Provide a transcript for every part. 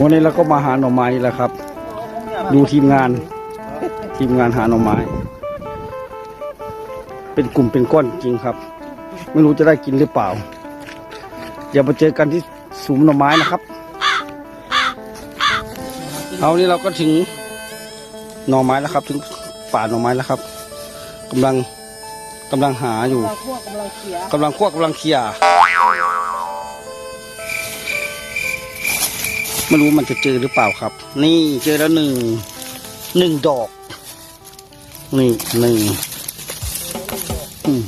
วันนี้เราก็มาหาหน่อไม้แล้วครับ ดูทีมงาน ทีมงานหาหน่อไม้ เป็นกลุ่มเป็นก้อนจริงครับ ไม่รู้จะได้กินหรือเปล่าอย่ามาเจอกันที่สุมหน่อไม้นะครับ เอานี่เราก็ถึงหน่อไม้แล้วครับ ถึงป่าหน่อไม้แล้วครับกำลังกำลังหาอยู่เราพวกำลังเขียกำลังคั่วกำลังเคลีย ไม่รู้มันจะเจอหรือเปล่าครับ นี่เจอแล้วหนึ่งหนึ่งดอกนี่หนึ่งอืม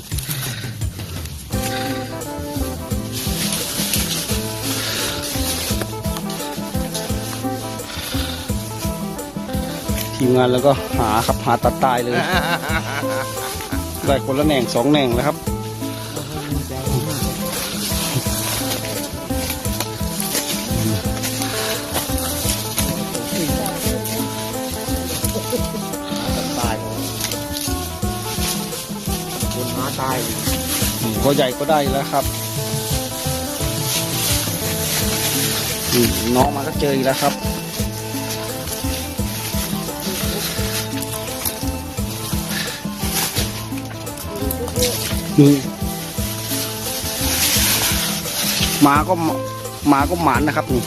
ทีมงานแล้วก็หาครับหาตัดตายเลยได้คนละแหน่งสองแหน่งแล้วครับ อืมก็ใหญ่ก็ได้แล้วครับอืมน้องมาก็เจออีกแล้วครับ นี่หมาก็หมาก็หมานนะครับนี่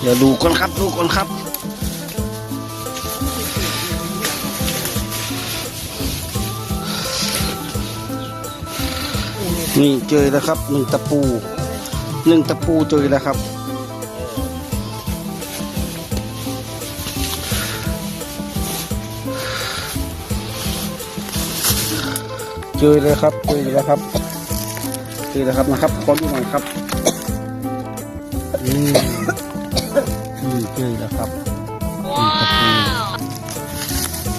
เดี๋ยวดูก่อนครับ ดูก่อนครับ นี่เจอแล้วครับหนึ่งตะปูหนึ่งตะปูเจอแล้วครับ เจอเลยครับเจอแล้วครับเจอแล้วครับนะครับขอดูหน่อยครับนี่นี่เจอแล้วครับนี่ตะปู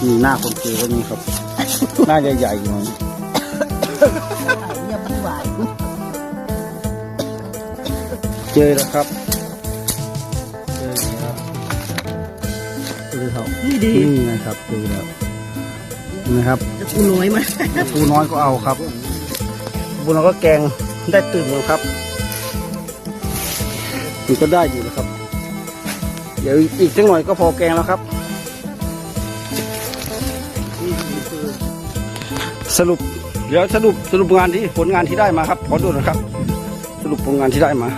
นี่หน้าคนเจอก็นี่ครับ หน้าใหญ่ๆหน่อย เจอแล้วครับเจอแล้วเจอแล้วนี่ดีนี่ไงครับเจอแล้วเห็นะครับจะกูน้อยมาปูน้อยก็เอาครับปูน้อยก็แกงได้ตื่นเลยครับมันก็ได้อยู่นะครับ เดี๋ยวอีกสักหน่อยก็พอแกงแล้วครับ สรุปเดี๋ยวสรุปสรุปงานที่ผลงานที่ได้มาครับขอดูหนะครับ สรุปผลงานที่ได้มา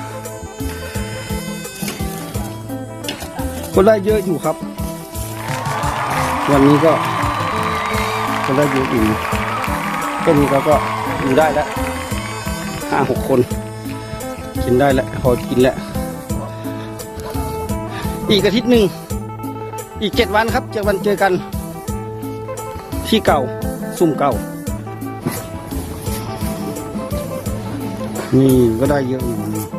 ก็ได้เยอะอยู่ครับ วันนี้ก็ก็ได้เยอะอยู่ก็มีเราก็อยู่ได้แล้วห้าหกคน กินได้แล้วพอกินแล้วอีกอาทิตย์หนึ่งอีกเจ็ดวันครับเจ็ดวันเจอกัน ที่เก่าซุ่มเก่า นี่ก็ได้เยอะอยู่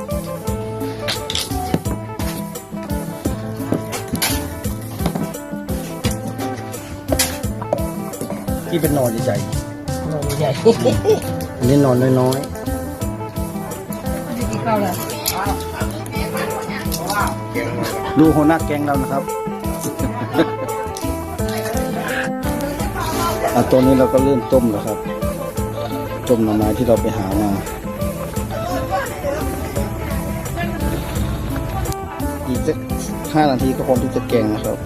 ที่เป็นหนอนใหญ่นมใหญ่ๆอันนี้หนอนน้อยที่เข้าแล้วๆดูหัวหน้าแกงเรานะครับอะตัวนี้เราก็เริ่มต้มแล้วครับ ต้มหน่อไม้ที่เราไปหามา อีกสักห้านาทีก็พร้อมที่จะแกงนะครับ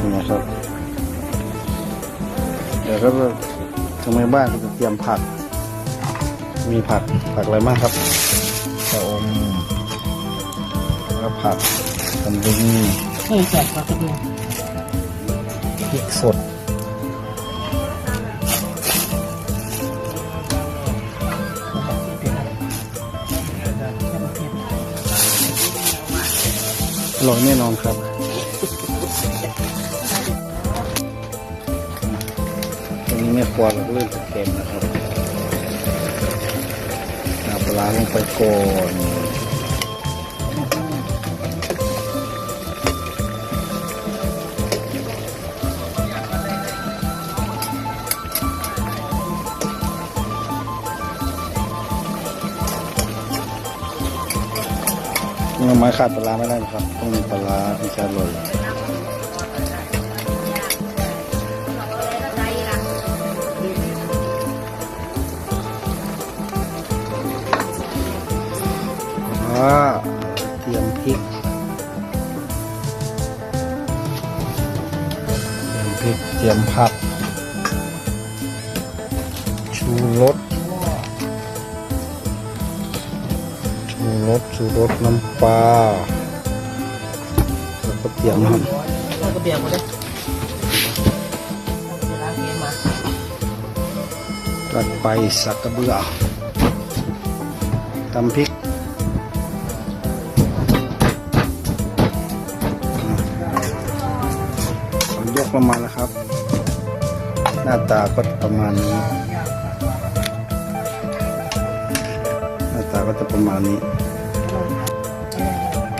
นี่นะครับเดี๋ยวก็ทางในบ้านก็จะเตรียมผัก มีผักผักอะไรบ้างครับชะอมแล้วก็ผักตำลึงเฮ้ยแจกปลากระเบนพริกสดอร่อยแน่นอนครับ ม่ครัวเราก็เริ่มจะเค็มนะครับเอาปลาลงไปก่อนนี่ไม้ขาดปลาไม่ได้นะครับ ต้องมีปลาที่จะอร่อ ยเตรียมพริกเตรียมพริกเตรียมผัก ชูรสชูรสชูรสน้ำปลาแล้วก็เตรียมนะครับแล้วก็เบียร์หมดเลยเวลาเกมมาตัดไปสักกระเบือตำพริก ยกลงมาแล้วครับ หน้าตาก็ประมาณนี้ หน้าตาก็จะประมาณนี้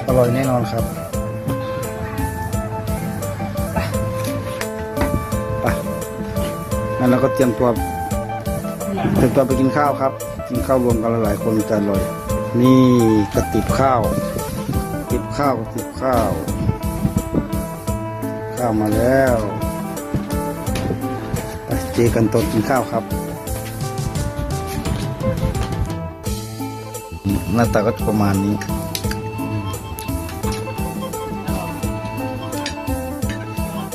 อร่อยแน่นอนครับไปงั้นเราก็เตรียมตัวเตรียมตัวไปกินข้าวครับ กินข้าวรวมกันหลายคนจะอร่อย นี่กระติบข้าว ติบข้าวกระติบข้าว ข้าวมาแล้วไปเจอกันตอนกินข้าวครับ หน้าตาก็ประมาณนี้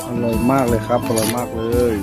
อร่อยมากเลยครับอร่อยมากเลย